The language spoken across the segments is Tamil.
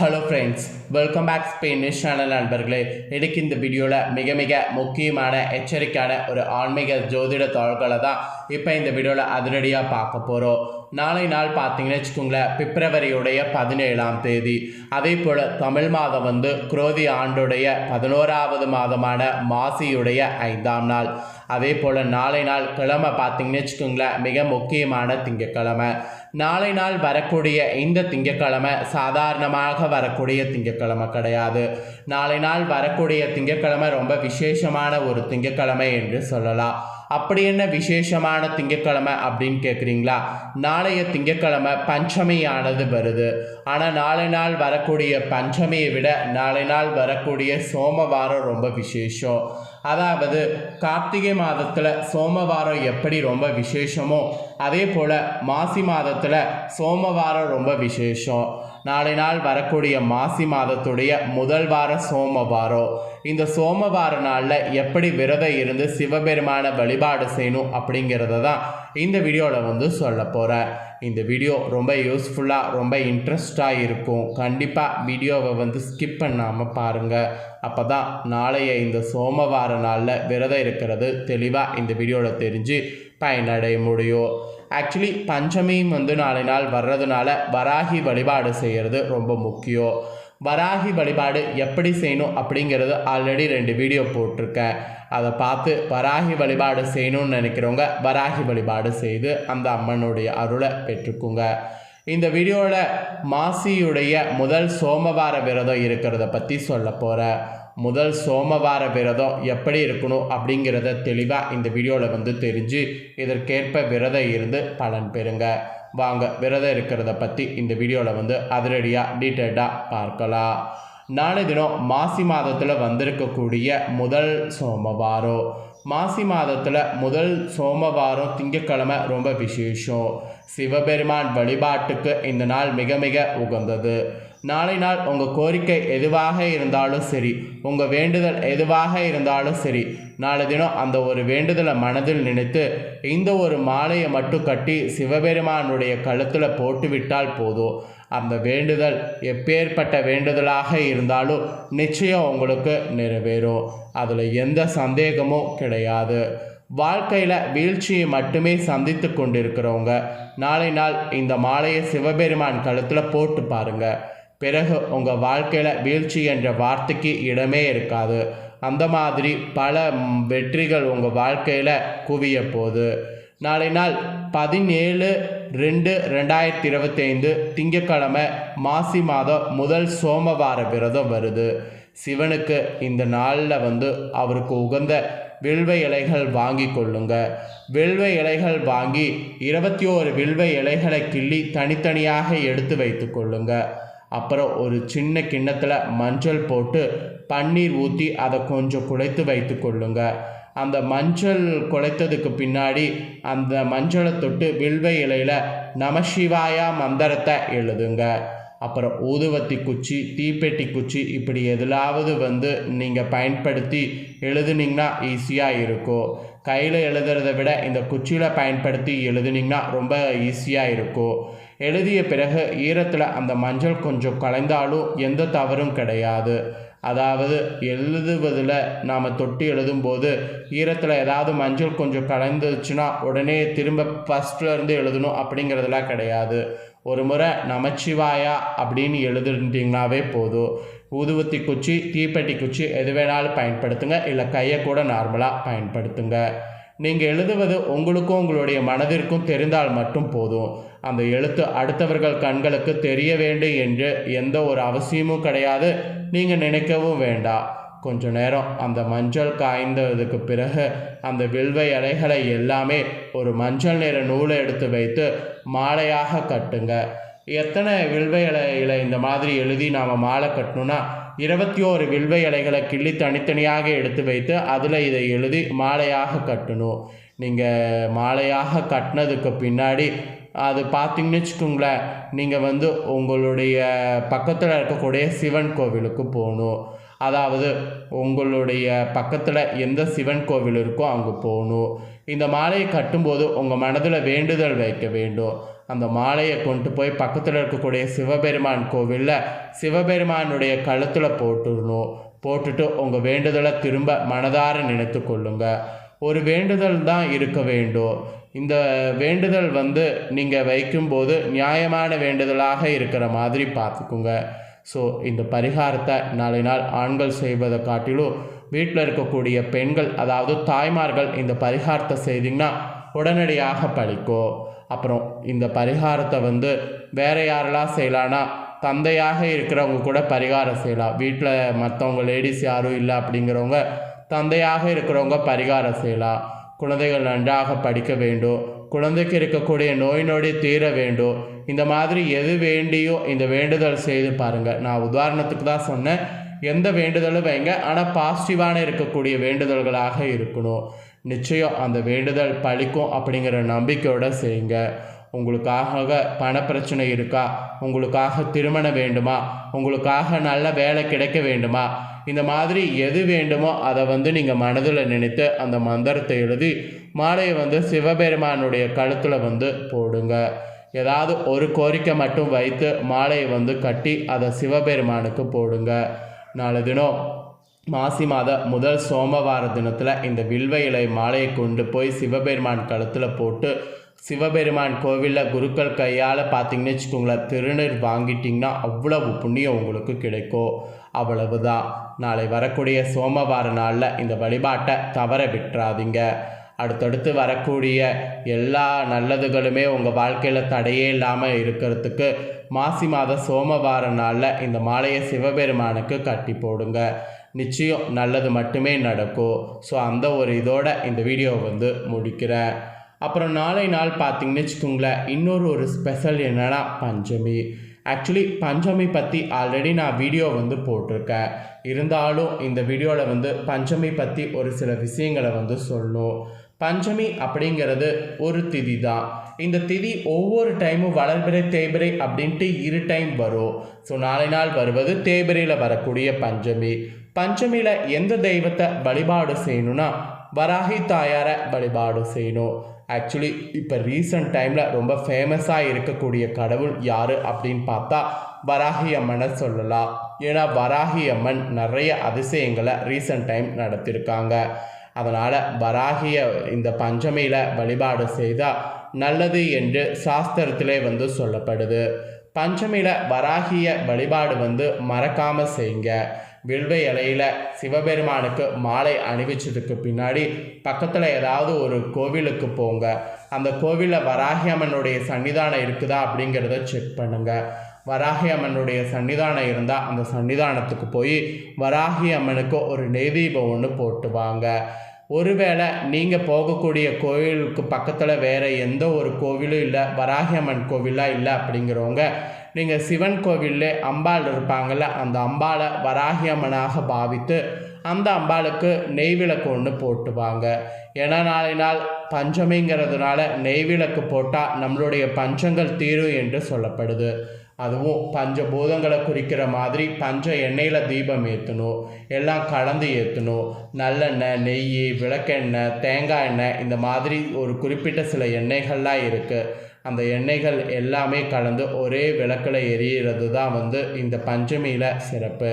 Hello friends welcome back Spanish channel நண்பர்களே. இன்றைக்கு இந்த வீடியோவில் மிக மிக முக்கியமான எச்சரிக்கையான ஒரு ஆன்மீக ஜோதிட தாள்களை தான் இப்போ இந்த வீடியோவில் அதிரடியாக பார்க்க போகிறோம் நாளை நாள் பார்த்தீங்கன்னு வச்சுக்கோங்களேன் பிப்ரவரியுடைய பதினேழாம் தேதி. அதே போல் தமிழ் மாதம் வந்து குரோதி ஆண்டுடைய பதினோராவது மாதமான மாசியுடைய ஐந்தாம் நாள். அதே போல் நாளை நாள் கிழமை பார்த்தீங்கன்னு வச்சுக்கோங்களேன் மிக முக்கியமான திங்கட்கிழமை. நாளை நாள் வரக்கூடிய இந்த திங்கக்கிழமை சாதாரணமாக வரக்கூடிய திங்கட்கிழமை கிடையாது. நாளை நாள் வரக்கூடிய திங்கட்கிழமை ரொம்ப விசேஷமான ஒரு திங்கக்கிழமை என்று சொல்லலாம். அப்படி என்ன விசேஷமான திங்கக்கிழமை அப்படின்னு கேட்குறீங்களா நாளைய திங்கக்கிழமை பஞ்சமியானது வருது. ஆனால் நாளை நாள் வரக்கூடிய பஞ்சமியை விட நாளை நாள் வரக்கூடிய சோமவாரம் ரொம்ப விசேஷம். அதாவது கார்த்திகை மாதத்தில் சோமவாரம் எப்படி ரொம்ப விசேஷமோ அதே போல் மாசி மாதத்தில் சோமவாரம் ரொம்ப விசேஷம். நாளை நாள் வரக்கூடிய மாசி மாதத்துடைய முதல் வார சோமவாரம். இந்த சோமவார நாளில் எப்படி விரதம் இருந்து சிவபெருமான வழிபாடு செய்யணும் அப்படிங்கிறத தான் இந்த வீடியோவில் வந்து சொல்ல போகிறேன் இந்த வீடியோ ரொம்ப யூஸ்ஃபுல்லாக ரொம்ப இன்ட்ரெஸ்டாக இருக்கும் கண்டிப்பாக வீடியோவை வந்து ஸ்கிப் பண்ணாமல் பாருங்கள் அப்போ தான் நாளைய இந்த சோமவார நாளில் விரதம் இருக்கிறது தெளிவாக இந்த வீடியோவில் தெரிஞ்சு பயனடைய முடியும். ஆக்சுவலி பஞ்சமியும் வந்து நாளை நாள் வர்றதுனால வராகி வழிபாடு செய்கிறது ரொம்ப முக்கியம். வராகி வழிபாடு எப்படி செய்யணும் அப்படிங்கிறது ஆல்ரெடி ரெண்டு வீடியோ போட்டிருக்கேன். அதை பார்த்து வராகி வழிபாடு செய்யணும்னு நினைக்கிறவங்க வராகி வழிபாடு செய்து அந்த அம்மனுடைய அருளை பெற்றுக்குங்க. இந்த வீடியோவில் மாசியுடைய முதல் சோமவார விரதம் இருக்கிறத பற்றி சொல்ல போகிறேன் முதல் சோமவார விரதம் எப்படி இருக்கணும் அப்படிங்கிறத தெளிவாக இந்த வீடியோவில் வந்து தெரிஞ்சு இதற்கேற்ப விரதம் இருந்து பலன் பெறுங்க. வாங்க விரதம் இருக்கிறத பற்றி இந்த வீடியோவில் வந்து அதிரடியாக டீட்டெயில்டாக பார்க்கலாம். நாளை தினம் மாசி மாதத்தில் வந்திருக்கக்கூடிய முதல் சோமவாரம். மாசி மாதத்தில் முதல் சோமவாரம் திங்கக்கிழமை ரொம்ப விசேஷம். சிவபெருமான் வழிபாட்டுக்கு இந்த நாள் மிக மிக உகந்தது. நாளை நாள் உங்கள் கோரிக்கை எதுவாக இருந்தாலும் சரி உங்கள் வேண்டுதல் எதுவாக இருந்தாலும் சரி நாளை தினம் அந்த ஒரு வேண்டுதலை மனதில் நினைத்து இந்த ஒரு மாலையை மட்டும் கட்டி சிவபெருமானுடைய கழுத்தில் போட்டுவிட்டால் போதும். அந்த வேண்டுதல் எப்பேற்பட்ட வேண்டுதலாக இருந்தாலும் நிச்சயம் உங்களுக்கு நிறைவேறும். அதில் எந்த சந்தேகமும் கிடையாது. வாழ்க்கையில் வீழ்ச்சியை மட்டுமே சந்தித்து கொண்டிருக்கிறவங்க நாளை நாள் இந்த மாலையை சிவபெருமான் கழுத்தில் போட்டு பாருங்கள் பிறகு உங்கள் வாழ்க்கையில் வீழ்ச்சி என்ற வார்த்தைக்கு இடமே இருக்காது. அந்த மாதிரி பல வெற்றிகள் உங்கள் வாழ்க்கையில் குவிய போகுது. நாளை நாள் பதினேழு ரெண்டு ரெண்டாயிரத்தி இருபத்தைந்து திங்கக்கிழமை மாசி மாதம் முதல் சோமவார விரதம் வருது. சிவனுக்கு இந்த நாளில் வந்து அவருக்கு உகந்த வில்வ இலைகள் வாங்கி கொள்ளுங்க. வில்வ இலைகள் வாங்கி இருபத்தி ஓரு வில்வ இலைகளை கிள்ளி தனித்தனியாக எடுத்து வைத்து கொள்ளுங்கள் அப்புறம் ஒரு சின்ன கிண்ணத்தில் மஞ்சள் போட்டு பன்னீர் ஊற்றி அதை கொஞ்சம் குழைத்து வைத்து கொள்ளுங்க. அந்த மஞ்சள் குழைத்ததுக்கு பின்னாடி அந்த மஞ்சளை தொட்டு வில்வை இலையில் நமசிவாயா மந்திரத்தை எழுதுங்க. அப்புறம் ஊதுவத்தி குச்சி தீப்பெட்டி குச்சி இப்படி எதிலாவது வந்து நீங்கள் பயன்படுத்தி எழுதுனீங்கன்னா ஈஸியாக இருக்கும். கையில் எழுதுறதை விட இந்த குச்சியில் பயன்படுத்தி எழுதுனீங்கன்னா ரொம்ப ஈஸியாக இருக்கும். எழுதிய பிறகு ஈரத்தில் அந்த மஞ்சள் கொஞ்சம் கலைந்தாலும் எந்த தவறும் கிடையாது. அதாவது எழுதுவதில் நாம் தொட்டி எழுதும்போது ஈரத்தில் ஏதாவது மஞ்சள் கொஞ்சம் கலந்துச்சுன்னா உடனே திரும்ப ஃபஸ்ட்லேருந்து எழுதணும் அப்படிங்கிறதுலாம் கிடையாது. ஒரு முறை நமச்சிவாயா அப்படின்னு எழுதுட்டீங்கனாவே போதும். ஊதுவத்தி குச்சி தீப்பெட்டி குச்சி எது வேணாலும் பயன்படுத்துங்க. இல்லை கையை கூட நார்மலாக பயன்படுத்துங்க. நீங்கள் எழுதுவது உங்களுக்கும் உங்களுடைய மனதிற்கும் தெரிந்தால் மட்டும் போதும். அந்த எழுத்து அடுத்தவர்கள் கண்களுக்கு தெரிய வேண்டும் என்று எந்த ஒரு அவசியமும் கிடையாது. நீங்கள் நினைக்கவும் வேண்டாம் கொஞ்ச நேரம் அந்த மஞ்சள் காய்ந்ததுக்கு பிறகு அந்த வில்வை இலைகளை எல்லாமே ஒரு மஞ்சள் நிற நூலை எடுத்து வைத்து மாலையாக கட்டுங்க. எத்தனை வில்வை இலைகளை இந்த மாதிரி எழுதி நாம் மாலை கட்டணும்னா இருபத்தி ஓரு வில்வை இலைகளை கிள்ளி தனித்தனியாக எடுத்து வைத்து அதில் இதை எழுதி மாலையாக கட்டணும். நீங்கள் மாலையாக கட்டினதுக்கு பின்னாடி அது பார்த்தீங்கன்னு வச்சுக்கோங்களேன் நீங்கள் வந்து உங்களுடைய பக்கத்தில் இருக்கக்கூடிய சிவன் கோவிலுக்கு போகணும். அதாவது உங்களுடைய பக்கத்தில் எந்த சிவன் கோவில் இருக்கோ அங்கே போகணும். இந்த மாலையை கட்டும்போது உங்கள் மனதில் வேண்டுதல் வைக்க வேண்டும். அந்த மாலையை கொண்டு போய் பக்கத்தில் இருக்கக்கூடிய சிவபெருமான் கோவிலில் சிவபெருமானுடைய கழுத்தில் போட்டுடணும். போட்டுட்டு உங்கள் வேண்டுதலை திரும்ப மனதார நினைத்து கொள்ளுங்க. ஒரு வேண்டுதல் தான் இருக்க வேண்டும். இந்த வேண்டுதல் வந்து நீங்கள் வைக்கும்போது நியாயமான வேண்டுதலாக இருக்கிற மாதிரி பார்த்துக்குங்க. ஸோ இந்த பரிகாரத்தை நாளை நாள் ஆண்கள் செய்வதை காட்டிலும் வீட்டில் இருக்கக்கூடிய பெண்கள் அதாவது தாய்மார்கள் இந்த பரிகாரத்தை செய்தீங்கன்னா உடனடியாக பழிக்கும் அப்புறம் இந்த பரிகாரத்தை வந்து வேறு யாரெல்லாம் செய்யலான்னா தந்தையாக இருக்கிறவங்க கூட பரிகாரம் செய்யலாம். வீட்டில் மற்றவங்க லேடிஸ் யாரும் இல்லை அப்படிங்கிறவங்க தந்தையாக இருக்கிறவங்க பரிகாரம் செய்யலாம். குழந்தைகள் நன்றாக படிக்க வேண்டும். குழந்தைக்கு இருக்கக்கூடிய நோய் நொடி தீர வேண்டும். இந்த மாதிரி எது வேண்டியோ இந்த வேண்டுதல் செய்து பாருங்கள் நான் உதாரணத்துக்கு தான் சொன்னேன். எந்த வேண்டுதலும் வைங்க. ஆனால் பாசிட்டிவான இருக்கக்கூடிய வேண்டுதல்களாக இருக்கணும். நிச்சயம் அந்த வேண்டுதல் பழிக்கும் அப்படிங்கிற நம்பிக்கையோடு செய்யுங்க. உங்களுக்காக பணப்பிரச்சனை இருக்கா? உங்களுக்காக திருமணம் வேண்டுமா? உங்களுக்காக நல்ல வேலை கிடைக்க வேண்டுமா? இந்த மாதிரி எது வேண்டுமோ அதை வந்து நீங்கள் மனதில் நினைத்து அந்த மந்திரத்தை எழுதி மாலையை வந்து சிவபெருமானுடைய கழுத்தில் வந்து போடுங்க. ஏதாவது ஒரு கோரிக்கை மட்டும் வைத்து மாலையை வந்து கட்டி அதை சிவபெருமானுக்கு போடுங்க. நாலு தினம் மாசி மாத முதல் சோமவார தினத்தில் இந்த வில்வ இலை மாலையை கொண்டு போய் சிவபெருமான் கழுத்தில் போட்டு சிவபெருமான் கோவிலில் குருக்கள் கையால் பார்த்தீங்கன்னு வச்சுக்கோங்களேன் திருநீர் வாங்கிட்டிங்கன்னா அவ்வளவு புண்ணியம் உங்களுக்கு கிடைக்கும். அவ்வளவுதான். நாளை வரக்கூடிய சோமவார நாளில் இந்த வழிபாட்டை தவற விட்டுறாதீங்க. அடுத்தடுத்து வரக்கூடிய எல்லா நல்லதுகளுமே உங்கள் வாழ்க்கையில் தடையே இல்லாமல் இருக்கிறதுக்கு மாசி மாத சோமவார நாளில் இந்த மாலையை சிவபெருமானுக்கு கட்டி போடுங்க. நிச்சயம் நல்லது மட்டுமே நடக்கும். ஸோ அந்த ஒரு இதோட இந்த வீடியோ வந்து முடிக்கிறேன். அப்புறம் நாளை நாள் பார்த்தீங்கன்னு வச்சுக்கோங்களேன் இன்னொரு ஒரு ஸ்பெஷல் என்னென்னா பஞ்சமி. ஆக்சுவலி பஞ்சமி பற்றி ஆல்ரெடி நான் வீடியோ வந்து போட்டிருக்கேன். இருந்தாலும் இந்த வீடியோவில் வந்து பஞ்சமி பற்றி ஒரு சில விஷயங்களை வந்து சொல்லணும். பஞ்சமி அப்படிங்கிறது ஒரு திதி தான். இந்த திதி ஒவ்வொரு டைமும் வளர்பிறை தேய்பிறை அப்படின்ட்டு இரு டைம் வரும். ஸோ நாளை நாள் வருவது தேய்பிரையில் வரக்கூடிய பஞ்சமி. பஞ்சமியில் எந்த தெய்வத்தை வழிபாடு செய்யணும்னா வராகி தாயாரை வழிபாடு செய்யணும். ஆக்சுவலி இப்போ ரீசன்ட் டைமில் ரொம்ப ஃபேமஸாக இருக்கக்கூடிய கடவுள் யார் அப்படின்னு பார்த்தா வராகி அம்மனை சொல்லலாம். ஏன்னா வராகி அம்மன் நிறைய அதிசயங்களை ரீசன்ட் டைம் நடத்தியிருக்காங்க அதனால் வராகிய இந்த பஞ்சமியில் வழிபாடு செய்தால் நல்லது என்று சாஸ்திரத்திலே வந்து சொல்லப்படுது. பஞ்சமியில் வராகிய வழிபாடு வந்து மறக்காமல் செய்யுங்க. வில்வ இலையில் சிவபெருமானுக்கு மாலை அணிவிச்சதுக்கு பின்னாடி பக்கத்தில் ஏதாவது ஒரு கோவிலுக்கு போங்க. அந்த கோவிலில் வராகி அம்மனுடைய சன்னிதானம் இருக்குதா அப்படிங்கிறத செக் பண்ணுங்க. வராகி அம்மனுடைய சன்னிதானம் இருந்தால் அந்த சன்னிதானத்துக்கு போய் வராகி அம்மனுக்கு ஒரு நெய்தீபம் ஒன்று போட்டுவாங்க ஒருவேளை நீங்கள் போகக்கூடிய கோவிலுக்கு பக்கத்தில் வேறு எந்த ஒரு கோவிலும் இல்லை வராகி அம்மன் கோவிலாக இல்லை அப்படிங்கிறவங்க நீங்கள் சிவன் கோவிலில் அம்பாள் இருப்பாங்கள்ல அந்த அம்பாளை வராகி அம்மனாக பாவித்து அந்த அம்பாளுக்கு நெய் விளக்கு ஒன்று போட்டுவாங்க ஏன்னா நாளை நாள் பஞ்சமிங்கிறதுனால நெய் விளக்கு போட்டால் நம்மளுடைய பஞ்சங்கள் தீரும் என்று சொல்லப்படுது. அதுவும் பஞ்ச பூதங்களை குறிக்கிற மாதிரி பஞ்ச எண்ணெயில் தீபம் ஏற்றணும் எல்லாம் கலந்து ஏற்றணும் நல்லெண்ணெய் நெய் விளக்கெண்ணெய் தேங்காய் எண்ணெய் இந்த மாதிரி ஒரு குறிப்பிட்ட சில எண்ணெய்கள்லாம் இருக்குது அந்த எண்ணெய்கள் எல்லாமே கலந்து ஒரே விளக்கில் எரியிறது தான் வந்து இந்த பஞ்சமியில் சிறப்பு.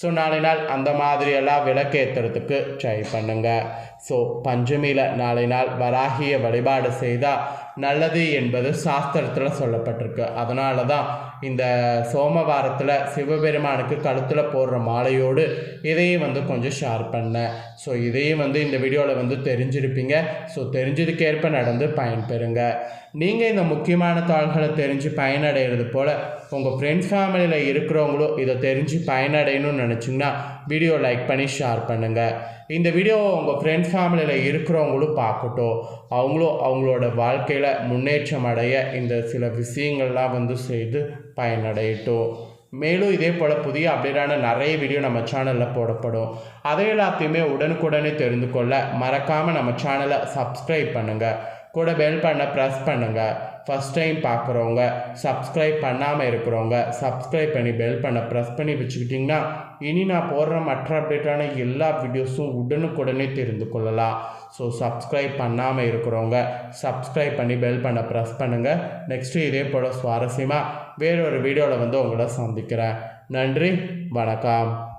ஸோ நாளை நாள் அந்த மாதிரியெல்லாம் விளக்கு ஏற்றுறதுக்கு ட்ரை பண்ணுங்கள் ஸோ பஞ்சமியில் நாளை நாள் வராகிய வழிபாடு செய்தால் நல்லது என்பது சாஸ்திரத்தில் சொல்லப்பட்டிருக்கு. அதனால தான் இந்த சோமவாரத்தில் சிவபெருமானுக்கு கழுத்தில் போடுற மாலையோடு இதையும் வந்து கொஞ்சம் ஷேர் பண்ணேன் ஸோ இதையும் வந்து இந்த வீடியோவில் வந்து தெரிஞ்சிருப்பீங்க. ஸோ தெரிஞ்சதுக்கேற்ப நடந்து பயன்பெறுங்க. நீங்கள் இந்த முக்கியமான தாள்களை தெரிஞ்சு பயனடைகிறது போல் உங்கள் ஃப்ரெண்ட்ஸ் ஃபேமிலியில் இருக்கிறவங்களும் இதை தெரிஞ்சு பயனடையணும்னு நினச்சிங்கன்னா வீடியோ லைக் பண்ணி ஷேர் பண்ணுங்கள் இந்த வீடியோவை உங்கள் ஃப்ரெண்ட்ஸ் ஃபேமிலியில் இருக்கிறவங்களும் பார்க்கட்டும். அவங்களும் அவங்களோட வாழ்க்கையில் முன்னேற்றம் அடைய இந்த சில விஷயங்கள்லாம் வந்து செய்து பயனடையட்டும். மேலும் இதே போல் புதிய அப்டேட்டான நிறைய வீடியோ நம்ம சேனலில் போடப்படும். அதை எல்லாத்தையுமே உடனுக்குடனே தெரிந்து கொள்ள மறக்காமல் நம்ம சேனலை சப்ஸ்கிரைப் பண்ணுங்கள் கூட பெல் பண்ண ப்ரெஸ் பண்ணுங்கள் ஃபஸ்ட் டைம் பார்க்குறவங்க சப்ஸ்கிரைப் பண்ணாமல் இருக்கிறவங்க சப்ஸ்கிரைப் பண்ணி பெல் பண்ண ப்ரெஸ் பண்ணி வச்சுக்கிட்டிங்கன்னா இனி நான் போடுற மற்ற அப்டேட்டான எல்லா வீடியோஸும் உடனுக்குடனே தெரிந்து கொள்ளலாம். ஸோ சப்ஸ்கிரைப் பண்ணாமல் இருக்கிறவங்க சப்ஸ்கிரைப் பண்ணி பெல் பண்ண ப்ரெஸ் பண்ணுங்கள் நெக்ஸ்ட்டு இதே போல் சுவாரஸ்யமாக வேறொரு வீடியோவில் வந்து உங்களை சந்திக்கிறேன். நன்றி வணக்கம்.